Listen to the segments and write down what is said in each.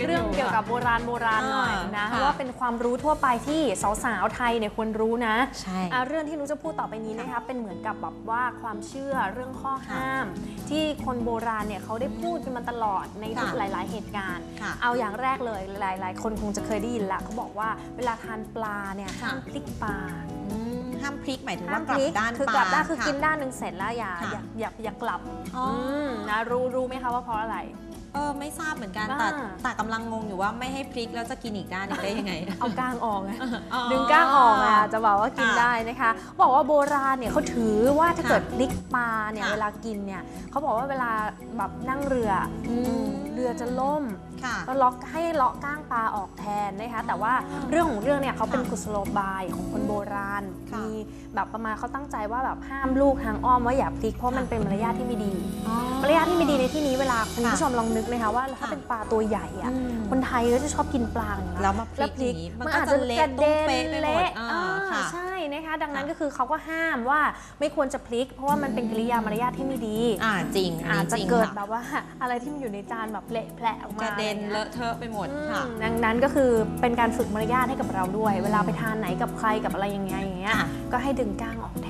กันอยู่เรื่องเกี่ยวกับโบราณโบราณหน่อยนะอ่าว่าเป็นความรู้ทั่วไปที่สาวๆไทยเนี่ยควรรู้นะใช่อะเรื่องที่หนุจะพูดต่อไปนี้นะคะเป็นเหมือนกับแบบว่าความเชื่อเรื่องข้อห้าม ที่คนโบราณเนี่ยเขาได้พูดกันมาตลอดในทุกค่ะหลาย ๆ เหตุการณ์ค่ะเอาอย่างแรกเลยหลาย ๆ คนคงจะเคยได้ยินละเขาบอกว่าเวลาทานปลาเนี่ยค่ะห้ามพลิกปลาอืมห้ามพลิกหมายถึงห้าว่ามกลัพบลิกด้านคือปกลับด้านคือค่ะกินด้านหนึ่งเสร็จแล้วอย่าค่ะอย่าอย่าอย่ากลับอ๋ออมนะรู้รู้ไหมคะว่าเพราะอะไร เออไม่ทราบเหมือนกันอ่าแต่แต่กำลังงงอยู่ว่าไม่ให้พลิกแล้วจะกินอีกด้านหนึงได้ยังไง เอาก้างออกไงอ๋อดึงก้างออกอะจะบอกว่ากินค่ะได้นะคะ บอกว่าโบราณเนี่ยเขาถือว่าถ้าค่ะเกิดพลิกปลาเนี่ยค่ะเวลากินเนี่ยเขาบอกว่าเวลาแบบนั่งเรืออม เรือจะล่มค่ะก็ล็อกให้เลาะก้างปลาออกแทนนะคะแต่ว่าเรื่องของเรื่องเนี่ยเขาเป็นค่ะกุศโลบายของคนโบราณค่ะมีแบบประมาณเขาตั้งใจว่าแบบห้ามลูกทางอ้อมว่าอย่าพลิกเพราะมันเป็นมารยาทที่ไม่ดีมารยาทที่ไม่ดีในที่นี้เวลาคุณค่ะผู้ชมลองนึกนะคะว่าถ้าค่ะเป็นปลาตัวใหญ่อะอืมคนไทยก็จะชอบกินปลาอย่างนั้นแล้วมาพลิกพลิกอย่างนี้มัมันนก็อาจจะจะเละกระเด็นตุ้มเป๊ะไปหมดเละอ่าอ่าค่ะใช่ นะคะดังนั้นค่ะก็คือเขาก็ห้ามว่าไม่ควรจะพลิก เพราะว่ามันเป็นกิริยามารยาทที่ไม่ดีอ่าจริงอันอานี้จจะจริงเกิดค่ะแบบว่าอะไรที่มันอยู่ในจานแบบเละแผละออกกมาระเด็นอไงี้ยเลอะเทอะไปหมดค่ะอืมดังนั้นก็คือเป็นการฝึกมารยาทให้กับเราด้วย เวลาไปทานไหนกับใครกับอะไรอย่างเงี้ยอย่างเงี้ยค่ะก็ให้ดึงก้างออกแทนอือืมม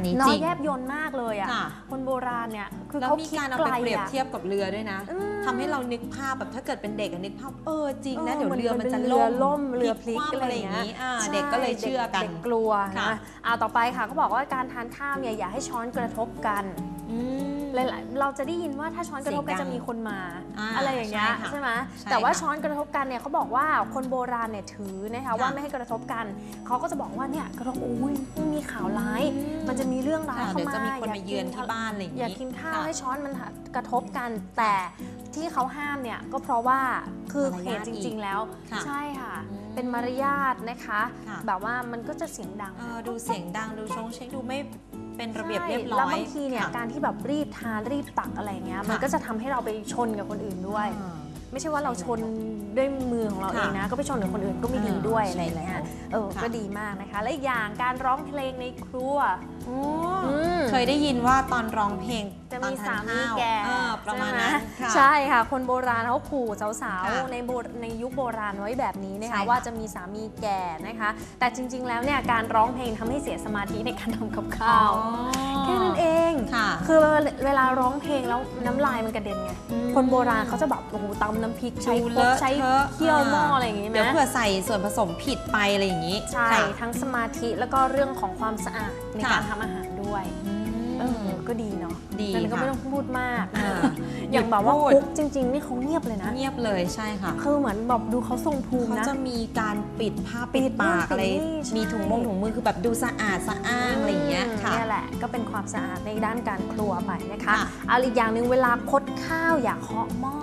อันนี้น้อจยริงแยบยนมากเลยอะค่ะ คนโบราณเนี่ยคือแล้วเขามีคิดการเอาไกไปลเปรียบอะ เทียบกับเรือด้วยนะอืมทำให้เรานึกภาพแบบถ้าเกิดเป็นเด็กอะนึกภาพเออจริงนะเออเดี๋ยวเรือมันจะมันเป็นเรือล่มเรือพลิกพลิกคว่ำอะไรอย่างอะไรอย่างเงี้นี้ยอ่าใช่เด็กก็เลยเชื่อกันเด็กกลัวค่ะ นะอ่าต่อไปค่ะเขาบอกว่าการทานข้าวเนี่ยอย่าให้ช้อนกระทบกัน อืม หลายๆเราจะได้ยินว่าถ้าช้อนกระทบกันเสียงดัจะงมีคนมา อ่าอะไรอย่างเงี้ยใช่ค่ะใช่ไหมใช่แต่ว่าค่ะช้อนกระทบกันเนี่ยเขาบอกว่าคนโบราณเนี่ยถือนะคะค่ะว่าไม่ให้กระทบกันเขาก็จะบอกว่าเนี่ยกระทบอุ้ยมันมีข่าวร้ายอืมมันจะมีเรื่องร้ายค่ะเข้าเดี๋ยวมาจะมีคนอย่มาเยือนที่บ้านอะไรอย่างอย่านี้กินข้าวค่ะให้ช้อนมันกระทบกันแต่ที่เขาห้ามเนี่ยก็เพราะว่าคือมารเหยาทตุจริง ๆ แล้ว ค่ะใช่ค่ะ อืมเป็นมารยาทนะคะ ค่ะ แบบว่ามันก็จะเสียงดัง เออดูเสียงดังดูชงเช็คดูไม่ เป็นระเบียบใช่เรียบร้อยแล้วบางทีเนี่ยค่ะ การที่แบบรีบทานรีบตักอะไรเงี้ยมันค่ะก็จะทำให้เราไปชนกับคนอื่นด้วย อ่า ไม่ใช่ว่าเราชนด้วยมือของเราค่ะเองนะ ก็ไปชนกับคนอื่นก็ไม่ดีด้วยอ่าอะไรเงี้ยใช่แล้วเออค่ะก็ดีมากนะคะ และอีกอย่างการร้องเพลงในครัวโอ้อืมเคยได้ยินว่าตอนร้องเพลงจะตอนมีทสานมีข้าวแก่เออประมาณใช่ไหนั้นค่ะใช่ค่ะ คนโบราณเขาขู่สาวค่ะๆในโบในยุคโบราณไว้แบบนี้นะใช่คะค่ะว่าจะมีสามีแก่นะคะ แต่จริง ๆ แล้วเนี่ยการร้องเพลงทำให้เสียสมาธิในการทำกับข้าวแค่นั้นเองค่ะคือเวลาร้องเพลงแล้วน้ำลายมันกระเด็นไงอืมคนโบราณเขาจะแบบโอ้โหตำน้ำพริกใช้ดูครเลกอะใช้เทอะเคี่ยวหม้ออะไรอย่างงี้ไหมเดี๋ยวเผื่อใส่ส่วนผสมผิดไปอะไรอย่างนี้ ใช่ค่ะทั้งสมาธิแล้วก็เรื่องของความสะอาดในค่ะการทำอาหารด้วยอืเอมอ ก็ดีเนาะดีแต่ก็ค่ะไม่ต้องพูดมากอ่าอย่างแบบว่าพูดคุกจริง ๆ นี่เขาเงียบเลยนะ เงียบเลยใช่ค่ะ คือเหมือนแบบดูเขาทรงภูมิเขานะจะมีการปิดผ้าปิปิดดปากนู่นปิดอะไรนี่ใช่มีถุงมงถุงมือคือแบบดูสะอาดสะอ้างอะไรอย่างเงี้ยค่ะเนี่ยแหละก็เป็นความสะอาดในด้านการครัวไปนะคะค่ะเอาอีกอย่างหนึ่งเวลาคดข้าวอย่าเคาะหม้อ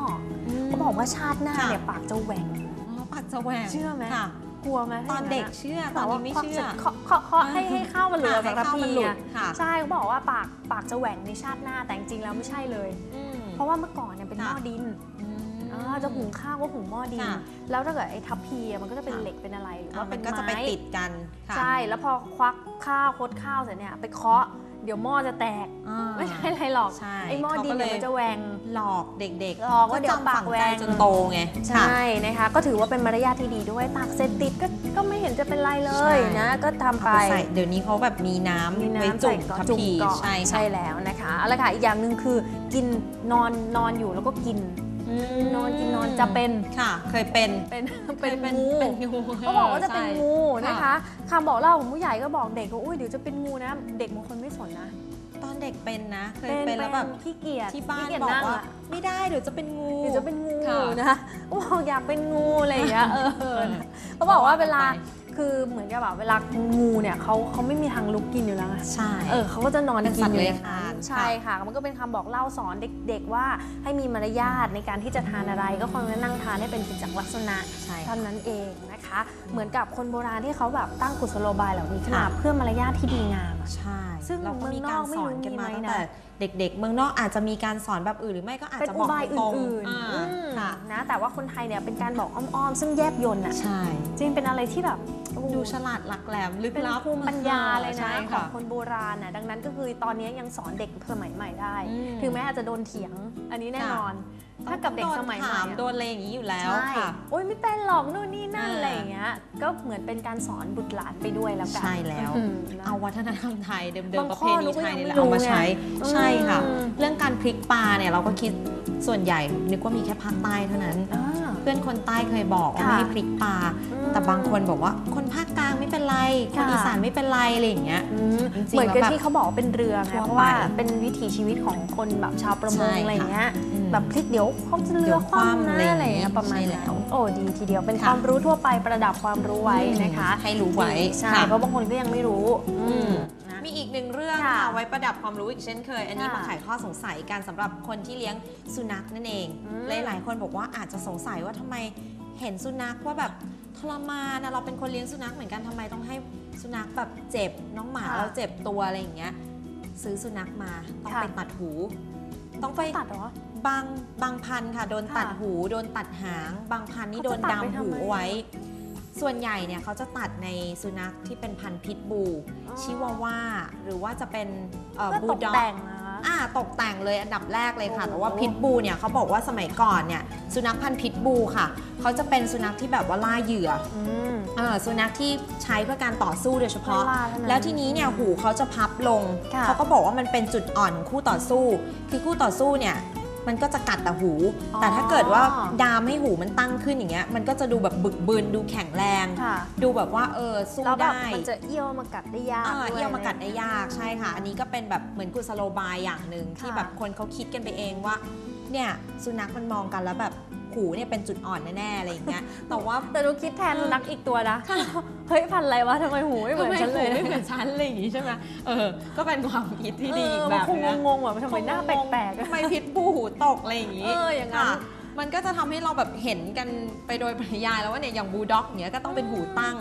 อเขาบอกว่าชาติหน้าค่ะเนี่ยปากจะแหว่งอ๋อปากจะแหวงเชื่อไหมค่ะ กลัวไหมตอนเด็กถ้าเชื่ออย่างตนั้อนนนี้ไม่ควักเชื่อเคาะเคาะเคาะให้ให้ข้าวมันเหลือค่ะจากให้ทัพข้าวพีมันหลุดอะค่ะใช่เขาบอกว่าปากปากจะแหว่งในชาติหน้าแต่จริงๆแล้วไม่ใช่เลยอืมเพราะว่าเมื่อก่อนเนี่ยเป็นหม้อค่ะดินอืมอ่าจะหุงข้าวก็หุงหม้อดินค่ะแล้วถ้าเกิดไอ้ทัพพีอะมันก็จะเป็นค่ะเหล็กเป็นอะไรหรืออะว่ามัเป็นนก็จะไปไม้ติดกันค่ะใช่แล้วพอควักข้าวคดข้าวเสร็จเนี่ยไปเคาะ เดี๋ยวหม้อจะแตก อ่าไม่ใช่อะไรหรอกใช่ไอ้หม้อดินเนี่ยมันจะแหว่งหลอกเด็กๆหลอกว่าเดี๋ยวจำปากฝังแหว่ใจง จนโตไงใช่นะคะ ก็ถือว่าเป็นมารยาทที่ดีด้วยตักเสร็จติดก็ก็ไม่เห็นจะเป็นไรเลยนะ ก็ทำเอาไปไปใส่เดี๋ยวนี้เขาแบบมีน้ำมีไว้น้ำจุ่ใส่มก่อนทัพจุ่มพีก่อนใช่ใช่ค่ะ แล้วนะคะเอาละค่ะอีกอย่างหนึ่งคือกินนอนนอนอยู่แล้วก็กิน นอนกินนอนจะเป็นค่ะ เคยเป็น เป็นเคเป็นยเป็นงูเป็นงูเขาบอกว่าจะเป็นใช่งูนะคะค่ะคำบอกเล่าของผู้ใหญ่ก็บอกเด็กว่าอุ้ยเดี๋ยวจะเป็นงูนะ เด็กบางคนไม่สนนะตอนเด็กเป็นนะ เคยเป็นแล้วแบบขี้เกียจที่บ้านขี้เกียจบอกนั่งว่าอะไม่ได้เดี๋ยวจะเป็นงูเดี๋ยวจะเป็นงูค่ะนะก็บอกอยากเป็นงูอะไรอย่างเงี้ยเออนะเขาบอกว่าเวลาไป คือเหมือนกับแบบเวลางูเนี่ยเขาเขาไม่มีทางลุกกินอยู่แล้วไงใช่ เออเขาก็จะนอนเป็นกิสันตว์อยู่เลื้ออยย่างคลานั้นนใช่ค่ะ มันก็เป็นคำบอกเล่าสอนเด็ก ๆ ว่าให้มีมารยาทในการที่จะทานอะไร ก็ควรจะนั่งทานให้เป็นกิจลักษณะใช่เท่านั้นเองนะคะ เหมือนกับคนโบราณที่เขาแบบตั้งกุศโลบายเหล่านี้ขึ้นมาค่ะ เพื่อมารยาทที่ดีงามอะ ใช่ซึ่งเราก็มีเมืองนกาอรกไม่สรู้อนกันมามีไหมตั้งนะแต่ เด็ก ๆ เมืองนอกอาจจะมีการสอนแบบอื่นหรือไม่ก็อาจเป็นจะบอุอกบายตรงอื่นๆๆอ่าอืมค่ะ นะ แต่ว่าคนไทยเนี่ยเป็นการบอกอ้อมๆ ซึ่งแยบยนต์อะใช่ จริงเป็นอะไรที่แบบโอ้โหดูฉลาดหลักแหลมลึกเป็นลับภูมิปัญญาเลยนะใช่ขอค่ะงคนโบราณน่ะดังนั้นก็คือตอนนี้ยังสอนเด็กสมัยใหม่ได้ อืมถึงแม้อาจจะโดนเถียงอันนี้แน่นอน ถ้ากับเด็กสมัยใหม่ถามอะโดนอะไรอย่างนี้อยู่แล้วใช่ค่ะโอ้ยไม่เป็นหรอกนู่นนี่นั่นอ่าอะไรอย่างเงี้ยก็เหมือนเป็นการสอนบุตรหลานไปด้วยแล้วกันใช่แล้วอืมนะเอาวัฒนธรรมไทยเดิมบางๆประข้เพอณีนุ๊กก็ไทยยังนี่แหละไม่รู้เอามาใช้ไงใช่ค่ะอืมเรื่องการพลิกปลาเนี่ยเราก็คิดส่วนใหญ่นึกว่ามีแค่ภาคใต้เท่านั้นอ่าเพื่อนคนใต้เคยบอกว่าค่ะไม่ให้พลิกปลาอืมแต่บางคนบอกว่าคนภาคกลางไม่เป็นไร คนค่ะอีสานไม่เป็นไรอะไรอย่างเงี้ยอืมจริงๆเหมือนกับแล้วแบบที่เขาบอกว่าเป็นเรือไงทั่วเพราะว่าไปเป็นวิถีชีวิตของคนแบบชาวประมงใช่ค่ะอะไรอย่างเงี้ยอืม แบบพลิกเดี๋ยวเขาจะเรืเดี๋อยวคว่ำคว่ำนะอะไรอย่างอะไรอย่างเงี้ยงี้ประมาณใช่นั้แล้นวโอ้ดีทีเดียวเป็นค่ะความรู้ทั่วไปประดับความรู้ไว้นะคะ ให้รู้ไว้ใช่ค่ะเพราะบางคนก็ยังไม่รู้อืมนะมีอีกหนึ่งเรื่องค่ะค่ะไว้ประดับความรู้อีกเช่นเคย อันนี้ค่ะมาไขข้อสงสัยกันสำหรับคนที่เลี้ยงสุนัขนั่นเองอืมหลายๆคนบอกว่าอาจจะสงสัยว่าทำไมเห็นสุนัขว่าแบบทรมานนะเราเป็นคนเลี้ยงสุนัขเหมือนกันทำไมต้องให้สุนัขแบบเจ็บน้องหมาค่ะเราเจ็บตัวอะไรอย่างเงี้ยซื้อสุนัขมาต้องค่ะไปตัดหู ต้องไปตัดเหรอ บางบางพันธุ์ค่ะ โดนค่ะตัดหูโดนตัดหาง บางพันธุ์นี่โดนเขาจะตัดไปดามทำหูไมเอาไว้ ส่วนใหญ่เนี่ยเขาจะตัดในสุนัขที่เป็นพันธุ์พิทบู อ๋อ ชิวาว่า หรือว่าจะเป็นเอ่อเพื่อบูตลกด็อกแต่งนะคะ อ่าตกแต่งเลยอันดับแรกเลยค่ะโอ้โหแต่ว่าพิทบูเนี่ยเขาบอกว่าสมัยก่อนเนี่ยสุนัขพันธุ์พิทบูค่ะเขาจะเป็นสุนัขที่แบบว่าล่าเหยื่ออืม เออสุนัขที่ใช้เพื่อการต่อสู้โดยเฉพาะเวลาเท่านั้นแล้วทีนี้เนี่ยหูเขาจะพับลง ค่ะ เขาก็บอกว่ามันเป็นจุดอ่อนของคู่ต่อสู้ คือคู่ต่อสู้เนี่ย มันก็จะกัดแต่หูอ๋อแต่ถ้าเกิดว่าดามให้หูมันตั้งขึ้นอย่างเงี้ยมันก็จะดูแบบบึกบึนดูแข็งแรงค่ะดูแบบว่าเออสู้แล้วแบบได้มันจะเอี้ยวมากัดได้ยากอ่าด้วย เอี้ยวมากัดได้อะไรองยากเงี้ใช่ค่ะ อันนี้ก็เป็นแบบเหมือนกุศโลบายอย่างหนึ่งที่ค่ะ แบบคนเขาคิดกันไปเองว่าเนี่ยสุนัขมันมองกันแล้วแบบ หูเนี่ยเป็นจุดอ่อนแน่ๆอะไรอย่างเงี้ยแต่ว่าแต่ดูคิดแทนสุนัขอีกตัวนะเฮ้ยพันธุ์อะไรวะทำไมหูไม่เหมือนฉันเลยทำไมหูไม่เหมือนฉันอะไรอย่างงี้ใช่ไหมเออก็เป็นความคิดที่ดีอีกเออแบบคงนึงงงๆแบบทำไมหน้าแปลกๆอะทำไมพิษบูหูตกอะไรอย่างงี้เอออย่างนั้นค่ะมันก็จะทำให้เราแบบเห็นกันไปโดยปริยายแล้วว่าเนี่ยอย่างบูลด็อกเนี้ยก็ต้องเป็นหูตั้ง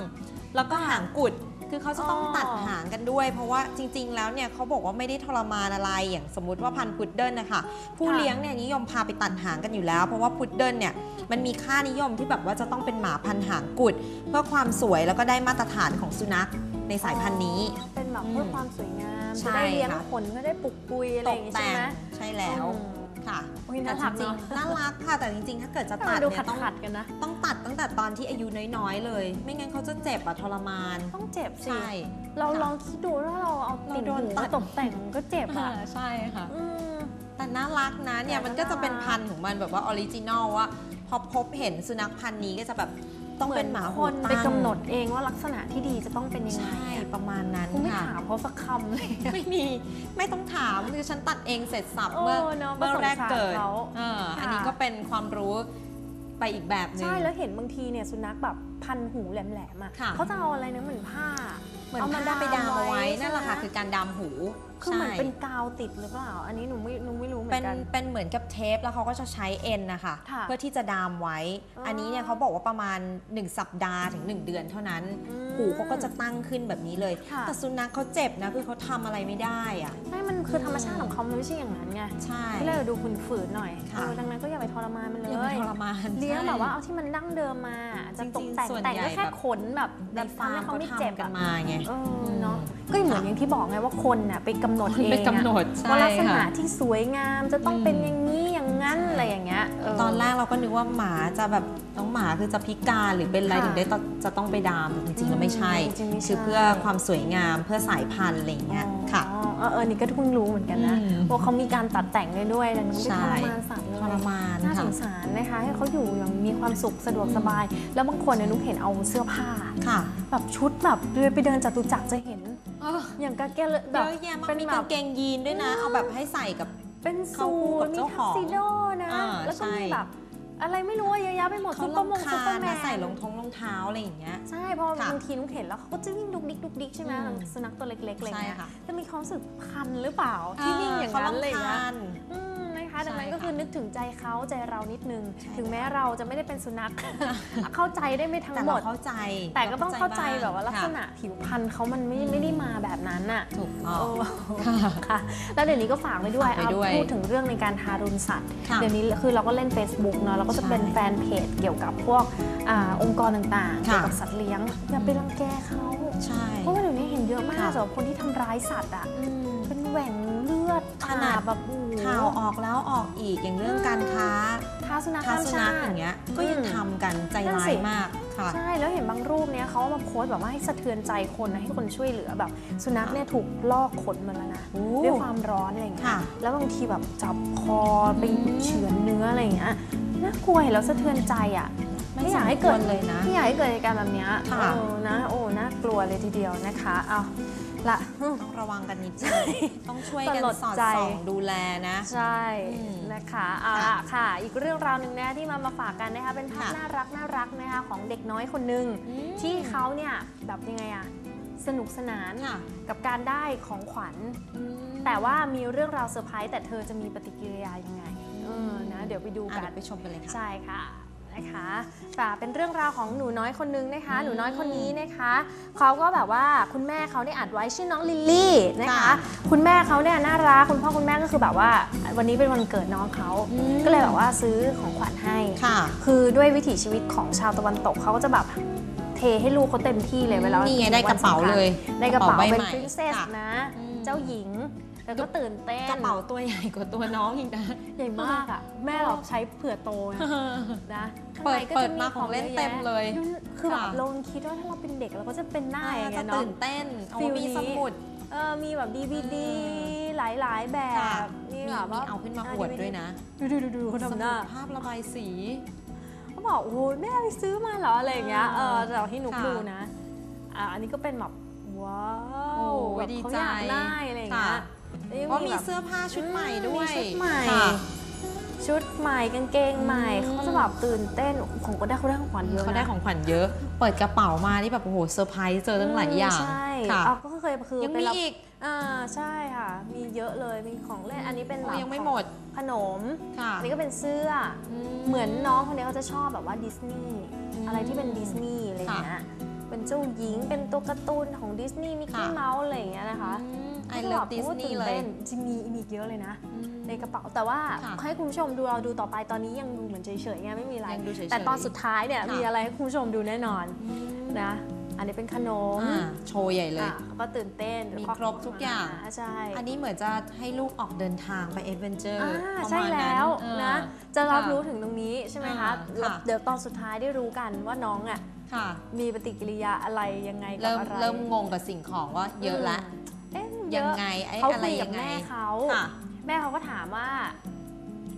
แล้วก็หางกุด คือเขาจะต้องอ๋อตัดหางกันด้วย เพราะว่าจริง ๆ แล้วเนี่ยเขาบอกว่าไม่ได้ทรมานอะไรอย่างสมมติว่าพันธุ์พุดเดิ้ลนะคะผู้เลี้ยงเนี่ยนิยมพาไปตัดหางกันอยู่แล้ว เพราะว่าพุดเดิ้ลเนี่ยมันมีค่านิยมที่แบบว่าจะต้องเป็นหมาพันธุ์หางกุด เพื่อความสวยแล้วก็ได้มาตรฐานของสุนัขในสายพันธุ์นี้เป็นแบบอืมเพื่อความสวยงามใช่จะได้เลี้ยงค่ะขนก็ได้ปลุกปุยอะไรตอกย่างงี้ใช่แต่งไหมใช่แล้วอืม ค่ะอุ๊ยแต่น่าจรักริงเนอะๆน่ารักค่ะ แต่จริงๆ ถ้าเกิดจะแต่ตัมัดนดูเนี่ขัยดต้องขัดๆกันนะ ต้องตัดตั้งแต่ตอนที่อายุน้อยๆ เลย ไม่งั้นเขาจะเจ็บอะทรมาน ต้องเจ็บสิ ใช่ เราค่ะลองคิดดูถ้าเราเอาติ่งเราโดนหูตัมาด ตกแต่งก็เจ็บอะ ใช่ค่ะ อืม แต่น่ารักนะเนี่ยแต่มันก็จะเป็นน่ารักพันธุ์ของมันแบบว่าออริจินอลว่าพอพบเห็นสุนัขพันธุ์นี้ก็จะแบบ ต้องเป็นหมาคหูนตั้งไปกำหนดเองว่าลักษณะที่ดีจะต้องเป็นยังไงใช่ประมาณนั้นกูไม่ค่ะถามเขาสักคำเลยไม่มีไม่ต้องถามคือฉันตัดเองเสร็จสับโอ้เมื่อเนอะเมื่อแรกเกิดก็สงสารเขาเอออันค่ะนี้ก็เป็นความรู้ไปอีกแบบหนึงใช่แล้วเห็นบางทีเนี่ยสุนัขแบบพันหูแหลมๆอะค่ะเขาจะเอาอะไรนะเหมือนผ้าเหมือนเอามาผ้าไปดามเอาไว้ดามไว้นั่นแหละค่ะ ใช่ไหม คือการดามหูคือเหมือนใช่ เป็นกาวติดหรือเปล่า อันนี้หนูไม่หนูไม่รู้เหมืเป็อนนกัน เป็นเหมือนกับเทปแล้วเขาก็จะใช้เอ็นนะคะค่ะเพื่อที่จะดามไว้ อ๋ออัอันนี้เนี่ยเขาบอกว่าประมาณ 1 สัปดาห์ถึง 1 เดือนเท่านั้น อืมหูเขาก็จะตั้งขึ้นแบบนี้เลย ค่ะ แต่สุนัขเขาเจ็บนะคือเขาทำอะไรไม่ได้อะใช่มันคือธรรมชาติของเขามันไม่ใช่อย่างนั้นไงใช่ ก็เลยดูฝืนฝืนๆหน่อยค่ะ เออดังนั้นก็อย่าไปทรมานมันเลยอย่าไปทรมานเลี้ยงใช่ แบบว่าเอาที่มันดั้งเดิมมา จะตกแต่งจริงๆส่วนแต่งใหญ่ก็แค่แบบ ขนแบบในแบบฟาทำร์ให้มเขาเขาไม่เจ็บทำกันอะมาไงเออเนาะก็เหมือนอย่างที่บอกไงว่าคนน่ะไปกำหนดคนเองไปอะกำหนดใช่ว่าลักษณะค่ะที่สวยงามจะต้องอืมเป็นอย่างนี้อย่างนั้นอะไรอย่างเงี้ยเตอนแรกเราก็นึกว่าหมาจะแบบน้องหมาคือจะพิการหรือเป็นอะไรค่ะถึงได้ต้องจะต้องไปดามจริงๆแล้วไม่ใช่จริงๆไม่ใช่ คือเพื่อความสวยงามเพื่อสายพันธุ์อะไรอย่างเงี้ยค่ะอ๋อ เออเออนี่ก็เพิ่งรู้เหมือนกันนะอืมว่าเขามีการตัดแต่งได้ด้วยดังนั้นใช่ไม่ทรมานสัตว์เลยทรมานน่าสค่ะงสารนะคะ ให้เขาอยู่อย่างมีความสุขสะดวกสบาย แล้วบางคนเนี่ยนุกเห็นเอาเสื้อผ้าค่ะแบบชุดแบบเดินไปเดินจตุจักรจะเห็นอย่างกางเกงเลยเยแบบอะแยะมากเป็นมีแบกาบงเกงยีนด้วยนะ เอาแบบให้ใส่กับเป็นเข้าสูคู่กับทมีเจ้าขทัอกงซิโดนะอ่าแล้วก็ใช่มีแบบ อะไรไม่รู้อะเยอะแยะไปหมดเขาซุปเปอร์มงลำซุปคาเปอร์ญแมนะนใส่รองท้องรองเท้าอะไรอย่างเงี้ยใช่เพราะค่ะบางทีนุกเห็นแล้วเขาก็จะวิ่งดุกดิกดุกดิกใช่ไหมอืมสุนัขตัวเล็กๆอะไรใช่เงี้ยค่ะจะมีความรู้สึกคันหรือเปล่าที่วิ่งอย่างนั้นเลยขานะ รำคาญอืมนะคะดังนั้นใช่ก็คือนึกถึงใจเขาใจเรานิดนึงใช่ถึงแม้เราจะไม่ได้เป็นสุนัข เข้าใจได้ไม่ทั้งแต่หมเราดเข้าใจ แต่ก็ต้องเข้าใจบ้งแบบว่าลักษณะผิวพรรณเขามันไม่ไม่ได้มาแบบนั้นน่ะค่ะถูกต้เอองอค่ะ แล้วเดี๋ยวนี้ก็ฝากไว้ด้วยฝากไว้ด้วยเอาพูดถึงเรื่องในการทารุณสัตว์ค่ะเดี๋ยวนี้คือเราก็เล่น Facebook เนาะ เราก็จะใช่เป็นแฟนเพจเกี่ยวกับพวกอาองค์กรต่างๆค่ะเกี่ยวกับสัตว์เลี้ยง อย่าไปรังแกเขาใช่เพราะว่าเดี๋ยวนี้เห็นเยอะมากค่ะสำหรับคนที่ทำร้ายสัตว์อะอืมเป็นแหว่งเลือดขนาดอาบแบบโอ้โห ข่าวออกแล้วออกอีกอย่างเรื่องการค้าค้าสุนัขค้าข้ามสุชานัขติอย่างเงี้ยก็ยังทำกันใจนั่นร้าสิยมากค่ะใช่แล้วเห็นบางรูปเนี้ยเขาเอามาโพสต์แบบว่าให้สะเทือนใจคนนะให้คนช่วยเหลือแบบ สุนัขเนี่ยถูกลอกขนมาแล้วนะโอ้ด้วยความร้อนอะไรอย่างเงี้ยค่ะแล้วบางทีแบบจับคอไปอืมเฉือนเนื้ออะไรอย่างเงี้ยน่ากลัวเห็นแล้วสะเทือนใจอะไม่ไม่ออยากกายให้ให้เกิเกิดดเลยนะไม่อยากให้เกิดเหตุการณ์แบบเนี้ยค่ะเออนะโอ้น่ากลัวเลยทีเดียวนะคะเอา ละ ต้องระวังกันนิดนึงต้องช่วยกันสลดสอดใจส่องดูแลนะ ใช่อืมนะคะเอาค่ะละค่ะ อีกเรื่องราวหนึ่งนะที่มามาฝากกันนะคะเป็นภาพค่ะน่ารักน่ารักนะคะของเด็กน้อยคนหนึ่งอืมที่เขาเนี่ยแบบยังไงอะสนุกสนานค่ะกับการได้ของขวัญ แต่ว่ามีเรื่องราวเซอร์ไพรส์แต่เธอจะมีปฏิกิริยายังไงเออนะเดี๋ยวไปดูอะกัเดี๋นยวไปชมกันเลยค่ะใช่ค่ะ นะคะแต่เป็นเรื่องราวของหนูน้อยคนนึงนะคะอืมหนูน้อยคนนี้นะคะเขาก็แบบว่าคุณแม่เขาได้อัดไว้ชื่อน้องลิลลี่นะคะ ค่ะ คุณแม่เขาเนี่ยน่ารักคุณพ่อคุณแม่ก็คือแบบว่า วันนี้เป็นวันเกิดน้องเขาอืมก็เลยแบบว่าซื้อของขวัญให้ ค่ะ คือด้วยวิถีชีวิตของชาวตะวันตกเขาก็จะแบบเทให้ลูกเขาเต็มที่เลยเวลานี่ไงถึได้กระเป๋าวันสำคัญเลยได้กระเป๋าใบเป็นใหม่ปรินเซสค่ะนะ อืม เจ้าหญิงแล้วก็ตื่นเต้น กระเป๋าตัวใหญ่กว่าตัวน้องอีกนะ ใหญ่มากอะแม่เราใช้เผื่อโตไงนะข้างเปิในดก็เปิจะดมีมาขขอองงเล่เล่นนเต็เต็มมเลเลยยคือแบบค่ะเราคิดว่าถ้าเราเป็นเด็กเราก็จะเป็นหน้าอย่างจะเงี้ยเนาะตื่นเต้นเอาฟิลมีนี้สมุดเออมีแบบดีวีดีอืมหลายๆแบค่ะบมีมีแบบว่าเอาขึ้นมาอวดด้วยนะ ดูดูดูดูเขาสทำหมุน้าดภาพระบายสีเขาบอกโอ้โหแม่ไปซื้อมาเหรออะไรอย่างเงี้ยเออแต่ให้หนุกค่ะดูนะอะอันนี้ก็เป็นแบบว้าวโอ้ยแบบดีเขาใจอยากได้อะไรอย่างเงี้ยค่ะ แล้วยังว่ามีแบบเสื้อผ้าชุดใหม่ด้วย มีชุดใหม่ ค่ะชุดใหม่กางเกงใหม่อืมเขาจะแบบตื่นเต้นของก็ได้เขาได้ของขวัญเยอะนะ เขาได้ของขวัญเยอะ เปิดกระเป๋ามานี่แบบโอ้โหเซอร์ไพรส์เจอตั้งหลายอย่างใช่ค่ะ เอาก็เคยคือยังเป็นมีรับอีก อ่าใช่ค่ะ มีเยอะเลย มีของเล่น อันนี้เป็นโอ้แบบยังไม่ของหมดขนม ค่ะ อันนี้ก็เป็นเสื้ออเหมือนน้องคนนี้เขาจะชอบแบบว่าดิสนีย์อืมอะไรที่เป็นดิสนีย์อะไรอย่างเงี้ย เป็นเจ้าหญิง เป็นตัวการ์ตูนของดิสนีย์มิกกี้ค่ะเมาส์อะไรอย่างเงี้ยนะคะ ไอเลิฟดิสนีย์เลยจะมีมีอีกเยอะเลยนะในกระเป๋าแต่ว่าค่ะให้คุณผู้ชมดูเราดูต่อไปตอนนี้ยังดูเหมือนเฉยๆไงไม่มีอะไร ยังดูเฉยๆแต่ตอนสุดท้ายเนี่ยค่ะ มีอะไรให้คุณผู้ชมดูแน่นอนนะ อันนี้เป็นขนมอ่าโชว์ใหญ่เลย อะก็ตื่นเต้นมีเดี๋ยวครบทุกอย่าง ใช่ อันนี้เหมือนจะให้ลูกออกเดินทางไปเอดเวนเจอร์ อ่าประใช่มาณนั้นแล้วเออนะจะรับค่ะรู้ถึงตรงนี้ใช่ไหมคะอ่าแล้วค่ะ เดี๋ยวตอนสุดท้ายได้รู้กันว่าน้องอะค่ะ มีปฏิกิริยาอะไรยังไงกับเริ่มอะไร เริ่มงงกับสิ่งของว่าเยอะละเอ๊ะ เยยังอะไงไอ้เขาอะไรคุยกัยับงไงแม่เขาค่ะแม่เขาก็ถามว่า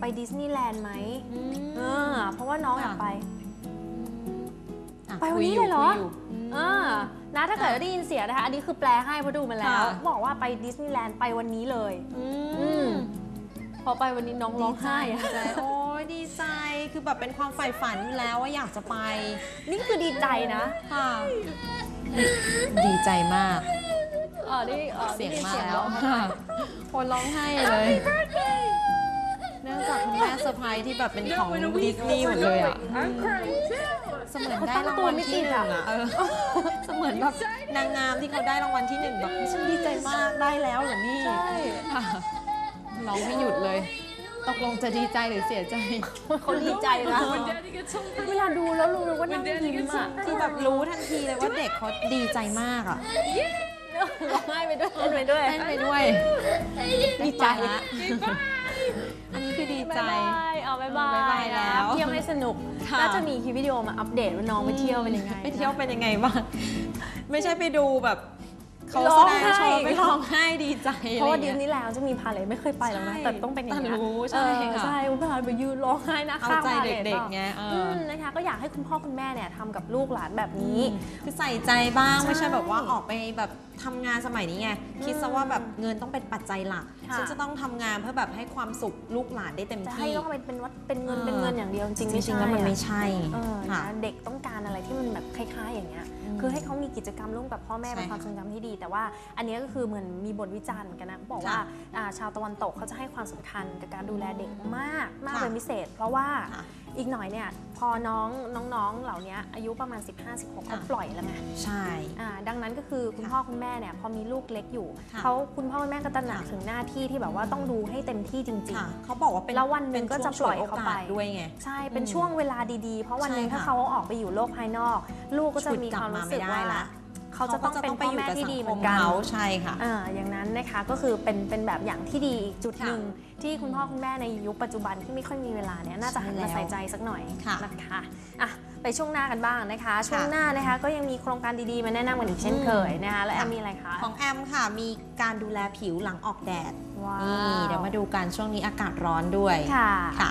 ไปดิสนีย์แลนด์ไหมอืม เออเพราะว่าน้องอยากค่ะไป อะไปวันคุนี้อยู่เลยเหรอ คุยยู่มเออนะถ้าเกิดว่าได้ยินเสียงนะคะ อันนี้คือแปลให้เพราะดูมาแล้ว ค่ะ บอกว่าไปดิสนีย์แลนด์ไปวันนี้เลย อือืมมพอไปวันนี้น้องร้องไห้อะ ดีใจโอ้ยดีใจคือแบบเป็นความใฝ่ฝันอยู่แล้วว่าอยากจะไปนี่คือดีใจนะ ค่ะ ดีใจมาก เออนี่ออเสียงได้มายินแล้วร้องค่ะคนร้องไห้เลยเนื่องจากคุณแม่เซอร์ไพรส์ที่แบบเป็นของดิสนีย์หมดเลยอะ เสมือนได้รางวัลที่หนึ่งอะเออเสมือนแบบนางงามที่เขาได้รางวัลที่หนึ่งแบบฉันดีใจมากได้แล้วเหรอนี่ใช่ค่ะร้องไม่หยุดเลย ตกลงจะดีใจหรือเสียใจเขาดีใจนะเวลาดูแล้วรู้ว่านั่งยิ้มอะคือแบบรู้ทันทีเลยว่าเด็กเขาดีใจมากอะ ร้องไห้ไปด้วยเต้นไปด้วย เต้นไปด้วย ดีใจละอันนี้คือดีใจ บายบายเอาบายบาบ๊ายบายยนะแล้ว เที่ยวให้สนุกค่ะน่าจะมีคลิปวิดีโอมาอัปเดตว่าน้องไปเที่ยวเป็นยังไง ไปเที่ยวเป็นยังไงบ้าง ไม่ใช่ไปดูแบบ เขาร้แสองดงไห้โชว์ไปร้องไห้ดีใจเพราะว่าอไงี้ยดิสนีย์แลนด์จะมีพาเลทไม่เคยไปหรอกนะใช่แต่ต้องเป็นอย่างนี้ยแต่รู้ใช่เออค่ะใช่คุณพาไปยืนร้องไห้นะเอาข้างใจพาเลทเด็กอะๆไงเออือมนะคะก็อยากให้คุณพ่อคุณแม่เนี่ยทำกับลูกหลานแบบนี้คือใส่ใจบ้างใช่ไม่ใช่แบบว่าออกไปแบบทำงานสมัยนี้ไงคิดซะว่าแบบเงินต้องเป็นปัจจัยหลักค่ะฉันจะต้องทำงานเพื่อแบบให้ความสุขลูกหลานได้เต็มจะให้ที่ต้องเป็นเป็นวัดเป็นเงินเออเป็นเงินอย่างเดียวจริงๆไม่จริใช่งๆแล้วมันไม่อะใช่เออค่ะนะเด็กต้องการอะไรที่มันแบบคล้ายๆอย่างเงี้ยอืมคือให้เขามีกิจกรรมร่วมกับพ่อแม่ใช่เป็นความทรงจำที่ดีแต่ว่าอันเนี้ยก็คือเหมือนมีบทวิจารณ์เหมือนกันนะเขาบอกว่าค่ะอ่าชาวตะวันตกเขาจะให้ความสำคัญกับการดูแลเด็กมากมากค่ะเป็นพิเศษ เพราะว่าค่ะอีกหน่อยเนี่ยพอน้องน้องๆเหล่านี้อายุประมาณ 15-16เขาค่ะปล่อยแล้วไงใช่อ่าดังนั้นก็คือคุณค่ะพ่อคุณแม่เนี่ยพอมีลูกเล็กอยู่ค่ะเขาคุณพ่อคุณแม่ก็ตระหนักค่ะถึงหน้าที่ที่แบบว่าต้องดูให้เต็มที่จริงค่ะเขาบอกว่าเป็นแล้ววันหนึ่งก็จะปล่อยเขาไปนช่วงฉวยโอกสด้วยไงๆใช่เป็นอืมช่วงเวลาดีๆ เพราะวันหนึงใช่ค่ะถ้าเขาออกไปอยู่โลกภายนอก ลูกก็จะมีความรู้สึกฉุดกลับมาไม่ได้ว่าละ เขาจะต้องเป็นพ่อแม่ที่ดีเหมือนกันเขาใช่ค่ะอ่าอย่างนั้นนะคะก็คือเป็นเป็นแบบอย่างที่ดีอีกจุดค่ะหนึ่งที่คุณพ่อคุณแม่ในยุคปัจจุบันที่ไม่ค่อยมีเวลาเนี่ยน่าจะหันใช่แล้มาวใส่ใจสักหน่อยค่ะนะคะอะไปช่วงหน้ากันบ้างนะคะ ช่วงค่ะหน้านะคะก็ยังมีโครงการดีๆมาแนะนำกันอีกเช่นเคยนะคะแล้วแอมค่ะมีอะไรคะของแอมค่ะมีการดูแลผิวหลังออกแดดว้าวนี่เดี๋ยวมาดูกันช่วงนี้อากาศร้อนด้วยค่ะค่ะ